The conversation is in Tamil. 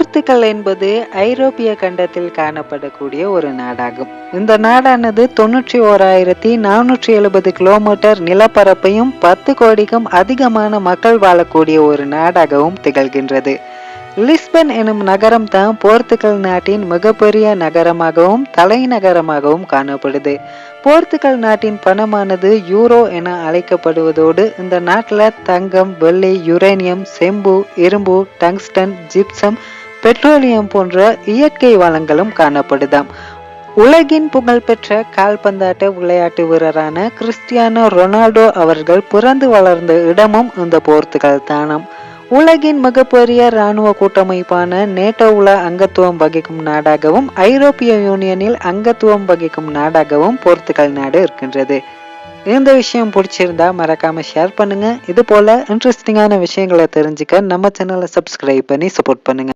போர்த்துக்கல் என்பது ஐரோப்பிய கண்டத்தில் காணப்படக்கூடிய ஒரு நாடாகும். இந்த நாடானது தொன்னூற்றி ஓராயிரத்தி நானூற்றி எழுபது கிலோமீட்டர் நிலப்பரப்பையும் பத்து கோடிக்கும் அதிகமான மக்கள் வாழக்கூடிய ஒரு நாடாகவும் திகழ்கின்றது. லிஸ்பன் எனும் நகரம் தான் போர்த்துக்கல் நாட்டின் மிகப்பெரிய நகரமாகவும் தலைநகரமாகவும் காணப்படுது. போர்த்துகல் நாட்டின் பணமானது யூரோ என அழைக்கப்படுவதோடு இந்த நாட்டில் தங்கம் வெள்ளி யுரேனியம் செம்பு இரும்பு டங்ஸ்டன் ஜிப்சம் பெட்ரோலியம் போன்ற இயற்கை வளங்களும் காணப்படுதாம். உலகின் புகழ்பெற்ற கால்பந்தாட்ட விளையாட்டு வீரரான கிறிஸ்டியானோ ரொனால்டோ அவர்கள் பிறந்து வளர்ந்த இடமும் இந்த போர்த்துகல் தானாம். உலகின் மிகப்பெரிய இராணுவ கூட்டமைப்பான நேட்டோவுல அங்கத்துவம் வகிக்கும் நாடாகவும் ஐரோப்பிய யூனியனில் அங்கத்துவம் வகிக்கும் நாடாகவும் போர்த்துகல் நாடு இருக்கின்றது. இந்த விஷயம் பிடிச்சிருந்தா மறக்காம ஷேர் பண்ணுங்க. இது போல இன்ட்ரெஸ்டிங்கான விஷயங்களை தெரிஞ்சுக்க நம்ம சேனலை சப்ஸ்கிரைப் பண்ணி சப்போர்ட் பண்ணுங்க.